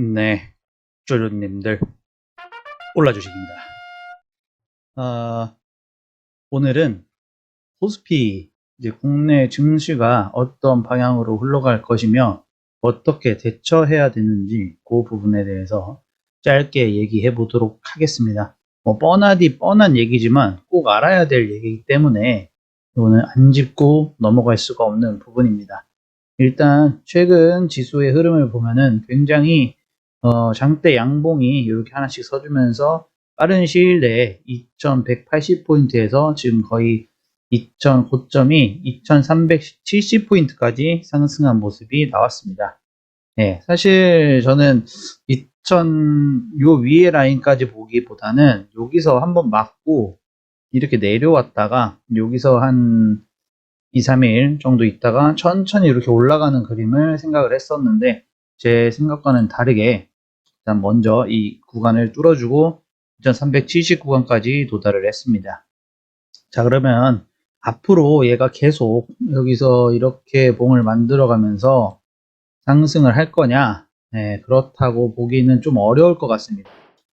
네, 쪼르님들 올라주식입니다. 어, 오늘은 코스피 이제 국내 증시가 어떤 방향으로 흘러갈 것이며 어떻게 대처해야 되는지 그 부분에 대해서 짧게 얘기해 보도록 하겠습니다. 뭐 뻔하디 뻔한 얘기지만 꼭 알아야 될 얘기이기 때문에 이거는 안 짚고 넘어갈 수가 없는 부분입니다. 일단 최근 지수의 흐름을 보면은 굉장히 어, 장대 양봉이 이렇게 하나씩 서주면서 빠른 시일 내에 2180포인트에서 지금 거의 2000 고점이 2370포인트까지 상승한 모습이 나왔습니다. 네, 사실 저는 2000 요 위에 라인까지 보기보다는 여기서 한번 맞고 이렇게 내려왔다가 여기서 한 2, 3일 정도 있다가 천천히 이렇게 올라가는 그림을 생각을 했었는데 제 생각과는 다르게 일단 먼저 이 구간을 뚫어주고 2370 구간까지 도달을 했습니다. 자 그러면 앞으로 얘가 계속 여기서 이렇게 봉을 만들어 가면서 상승을 할 거냐 네, 그렇다고 보기는 좀 어려울 것 같습니다.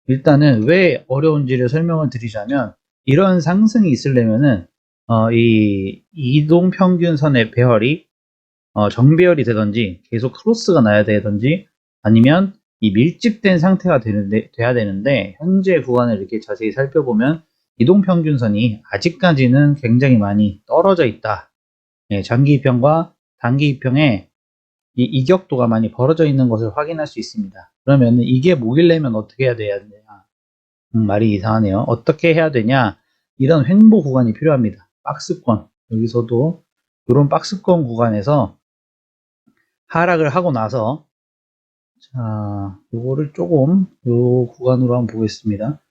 일단은 왜 어려운지를 설명을 드리자면 이런 상승이 있으려면은 어, 이 이동 평균선의 배열이 어, 정배열이 되든지 계속 크로스가 나야 되든지 아니면 이 밀집된 상태가 되는데, 돼야 되는데 현재 구간을 이렇게 자세히 살펴보면 이동평균선이 아직까지는 굉장히 많이 떨어져 있다. 예, 장기 입형과 단기 입형의 이 이격도가 많이 벌어져 있는 것을 확인할 수 있습니다. 그러면 이게 뭐길래면 어떻게 해야 되냐? 음, 말이 이상하네요. 어떻게 해야 되냐? 이런 횡보 구간이 필요합니다. 박스권 여기서도 이런 박스권 구간에서 하락을 하고 나서 자 요거를 조금 요 구간으로 한번 보겠습니다.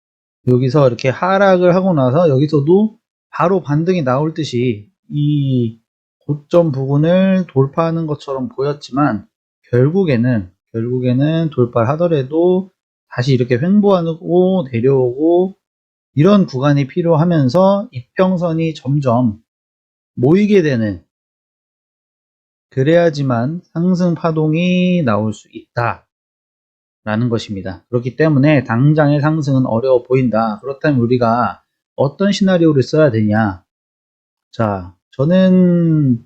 여기서 이렇게 하락을 하고 나서 여기서도 바로 반등이 나올 듯이 이 고점 부분을 돌파하는 것처럼 보였지만 결국에는 결국에는 돌파를 하더라도 다시 이렇게 횡보하고 내려오고 이런 구간이 필요하면서 이평선이 점점 모이게 되는 그래야지만 상승 파동이 나올 수 있다 라는 것입니다. 그렇기 때문에 당장의 상승은 어려워 보인다. 그렇다면 우리가 어떤 시나리오를 써야 되냐 자 저는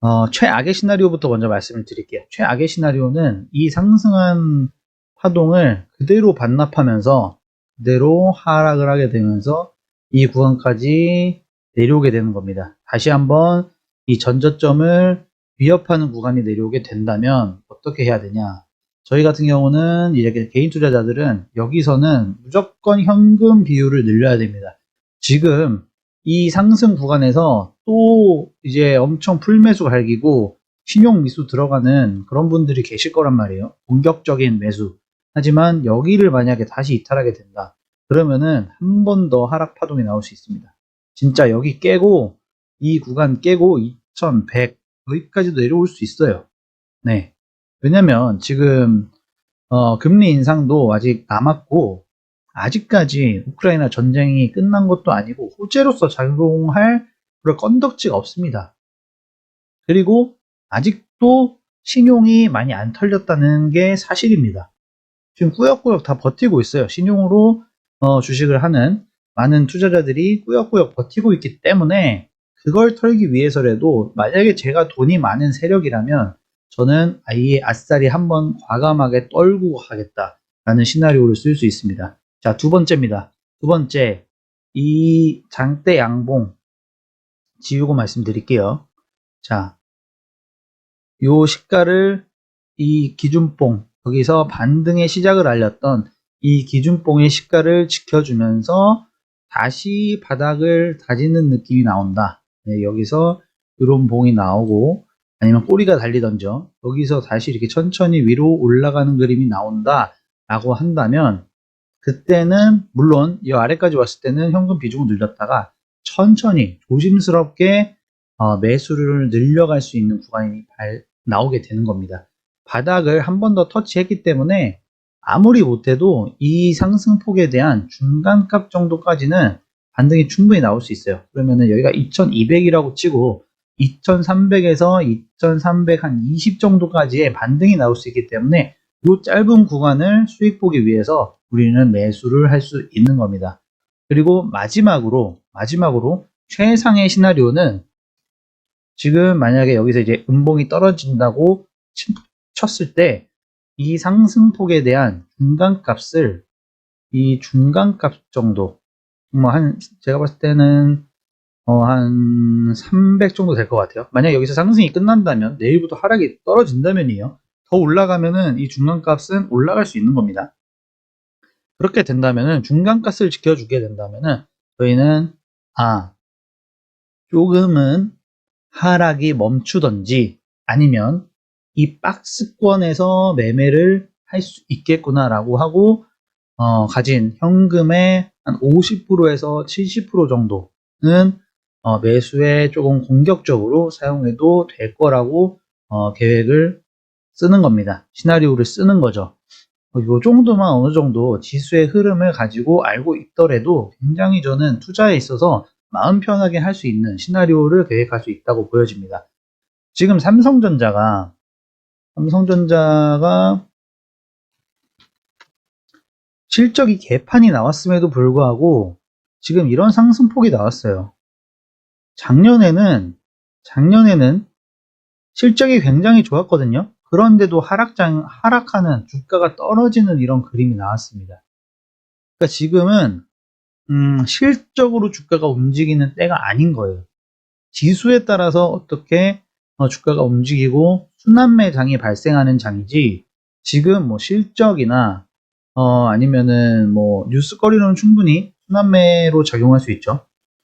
어, 최악의 시나리오부터 먼저 말씀을 드릴게요. 최악의 시나리오는 이 상승한 파동을 그대로 반납하면서 그대로 하락을 하게 되면서 이 구간까지 내려오게 되는 겁니다. 다시 한번 이 전저점을 위협하는 구간이 내려오게 된다면 어떻게 해야 되냐? 저희 같은 경우는 이렇게 개인 투자자들은 여기서는 무조건 현금 비율을 늘려야 됩니다. 지금 이 상승 구간에서 또 이제 엄청 풀매수 갈기고 신용 미수 들어가는 그런 분들이 계실 거란 말이에요. 공격적인 매수. 하지만 여기를 만약에 다시 이탈하게 된다. 그러면은 한 번 더 하락 파동이 나올 수 있습니다. 진짜 여기 깨고 이 구간 깨고 2100 여기까지도 내려올 수 있어요. 네. 왜냐면 지금 어, 금리 인상도 아직 남았고 아직까지 우크라이나 전쟁이 끝난 것도 아니고 호재로서 작용할 그런 건덕지가 없습니다. 그리고 아직도 신용이 많이 안 털렸다는 게 사실입니다. 지금 꾸역꾸역 다 버티고 있어요. 신용으로 어, 주식을 하는 많은 투자자들이 꾸역꾸역 버티고 있기 때문에 그걸 털기 위해서라도 만약에 제가 돈이 많은 세력이라면 저는 아예 아싸리 한번 과감하게 떨고 하겠다라는 시나리오를 쓸 수 있습니다. 자, 두 번째입니다. 두 번째, 이 장대 양봉 지우고 말씀드릴게요. 자, 요 시가를 이 기준봉 여기서 반등의 시작을 알렸던 이 기준봉의 시가를 지켜주면서 다시 바닥을 다지는 느낌이 나온다. 네, 여기서 이런 봉이 나오고 아니면 꼬리가 달리던져 여기서 다시 이렇게 천천히 위로 올라가는 그림이 나온다 라고 한다면 그때는 물론 이 아래까지 왔을 때는 현금 비중을 늘렸다가 천천히 조심스럽게 어, 매수를 늘려갈 수 있는 구간이 발, 나오게 되는 겁니다. 바닥을 한 번 더 터치했기 때문에 아무리 못해도 이 상승폭에 대한 중간값 정도까지는 반등이 충분히 나올 수 있어요. 그러면은 여기가 2200이라고 치고 2300에서 2300한20 정도까지의 반등이 나올 수 있기 때문에 이 짧은 구간을 수익 보기 위해서 우리는 매수를 할 수 있는 겁니다. 그리고 마지막으로 마지막으로 최상의 시나리오는 지금 만약에 여기서 이제 음봉이 떨어진다고 치- 쳤을 때 이 상승폭에 대한 중간값을 이 중간값 정도 뭐 한 제가 봤을 때는 어, 한 300 정도 될 것 같아요. 만약 여기서 상승이 끝난다면 내일부터 하락이 떨어진다면이요. 더 올라가면은 이 중간값은 올라갈 수 있는 겁니다. 그렇게 된다면은 중간값을 지켜주게 된다면은 저희는 아 조금은 하락이 멈추던지 아니면 이 박스권에서 매매를 할 수 있겠구나라고 하고 어, 가진 현금의 한 50%에서 70% 정도는 어, 매수에 조금 공격적으로 사용해도 될 거라고 어, 계획을 쓰는 겁니다. 시나리오를 쓰는 거죠. 어, 요 정도만 어느 정도 지수의 흐름을 가지고 알고 있더라도 굉장히 저는 투자에 있어서 마음 편하게 할 수 있는 시나리오를 계획할 수 있다고 보여집니다. 지금 삼성전자가 삼성전자가 실적이 개판이 나왔음에도 불구하고 지금 이런 상승폭이 나왔어요. 작년에는 작년에는 실적이 굉장히 좋았거든요. 그런데도 하락장 하락하는 주가가 떨어지는 이런 그림이 나왔습니다. 그러니까 지금은 음, 실적으로 주가가 움직이는 때가 아닌 거예요. 지수에 따라서 어떻게 어, 주가가 움직이고 순환매 장이 발생하는 장이지 지금 뭐 실적이나 어, 아니면은 뭐 뉴스거리로는 충분히 순환매로 작용할 수 있죠.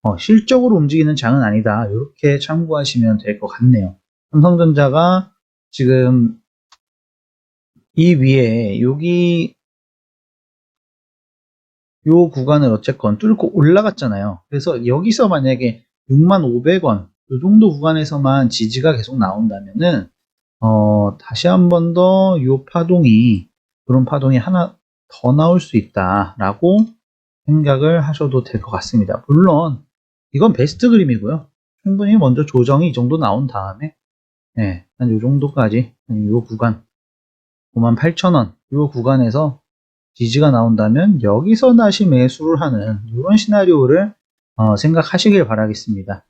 어, 실적으로 움직이는 장은 아니다. 이렇게 참고하시면 될 것 같네요. 삼성전자가 지금 이 위에 여기 요 구간을 어쨌건 뚫고 올라갔잖아요. 그래서 여기서 만약에 6500원 이 정도 구간에서만 지지가 계속 나온다면은 어, 다시 한 번 더 요 파동이 그런 파동이 하나 더 나올 수 있다라고 생각을 하셔도 될 것 같습니다. 물론 이건 베스트 그림이고요. 충분히 먼저 조정이 이 정도 나온 다음에 네, 한요 정도까지 요 구간 58,000원 요 구간에서 지지가 나온다면 여기서 다시 매수를 하는 이런 시나리오를 어, 생각하시길 바라겠습니다.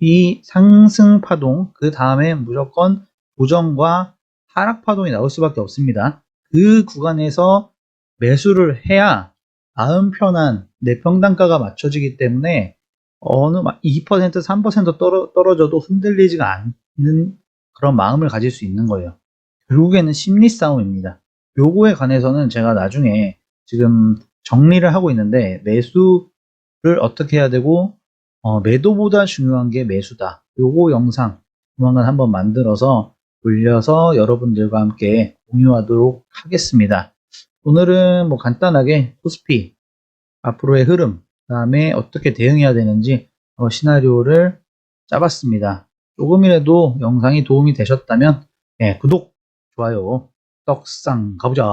이 상승 파동 그 다음에 무조건 고정과 하락 파동이 나올 수밖에 없습니다. 그 구간에서 매수를 해야 마음 편한 내 평단가가 맞춰지기 때문에 어느 2% 3% 떨어, 떨어져도 흔들리지가 않는 그런 마음을 가질 수 있는 거예요. 결국에는 심리 싸움입니다. 요거에 관해서는 제가 나중에 지금 정리를 하고 있는데 매수를 어떻게 해야 되고 어, 매도보다 중요한 게 매수다. 요거 영상 조만간 한번 만들어서 올려서 여러분들과 함께 공유하도록 하겠습니다. 오늘은 뭐 간단하게 코스피 앞으로의 흐름 그 다음에 어떻게 대응해야 되는지 어, 시나리오를 짜봤습니다. 조금이라도 영상이 도움이 되셨다면 예, 구독, 좋아요, 떡상 가보자.